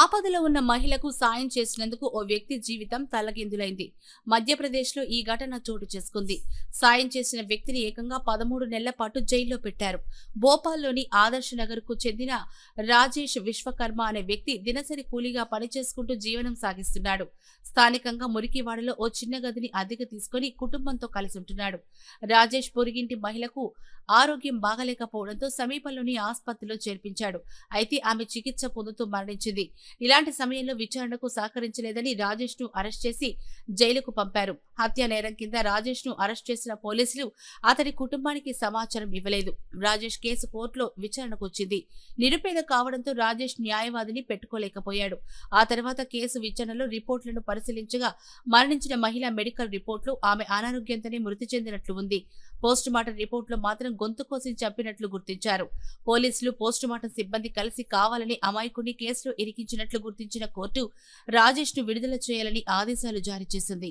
ఆపదలో ఉన్న మహిళకు సాయం చేసినందుకు ఓ వ్యక్తి జీవితం తలకిందులైంది. మధ్యప్రదేశ్లో ఈ ఘటన చోటు చేసుకుంది. సాయం చేసిన వ్యక్తిని ఏకంగా పదమూడు నెలల పాటు జైల్లో పెట్టారు. భోపాల్లోని ఆదర్శ నగర్కు చెందిన రాజేష్ విశ్వకర్మ అనే వ్యక్తి దినసరి కూలీగా పనిచేసుకుంటూ జీవనం సాగిస్తున్నాడు. స్థానికంగా మురికివాడలో ఓ చిన్న గదిని అద్దెకు తీసుకుని కుటుంబంతో కలిసి ఉంటున్నాడు రాజేష్ పొరిగింటి మహిళకు ఆరోగ్యం బాగలేకపోవడంతో సమీపంలోని ఆసుపత్రిలో చేర్పించాడు. అయితే ఆమె చికిత్స పొందుతూ మరణించింది. ఇలాంటి సమయంలో విచారణకు సహకరించలేదని రాజేష్ను అరెస్ట్ చేసి జైలుకు పంపారు. హత్య నేరం కింద రాజేష్ను అరెస్ట్ చేసిన పోలీసులు అతని కుటుంబానికి సమాచారం ఇవ్వలేదు. రాజేష్ కేసు కోర్టులో విచారణకు వచ్చింది. నిరుపేద కావడంతో రాజేష్ న్యాయవాదిని పెట్టుకోలేకపోయాడు. ఆ తర్వాత కేసు విచారణలో రిపోర్టులను పరిశీలించగా మరణించిన మహిళ మెడికల్ రిపోర్టులు ఆమె అనారోగ్యంతోనే మృతి చెందినట్లు ఉంది. పోస్టుమార్టం రిపోర్టులో మాత్రం గొంతు కోసి చంపినట్లు గుర్తించారు. పోలీసులు పోస్టుమార్టం సిబ్బంది కలిసి కావాలని అమాయకుడిని కేసులో ఇరికించారు. ఉల్లంఘించినట్లు గుర్తించిన కోర్టు రాజేష్ను విడుదల చేయాలని ఆదేశాలు జారీ చేసింది.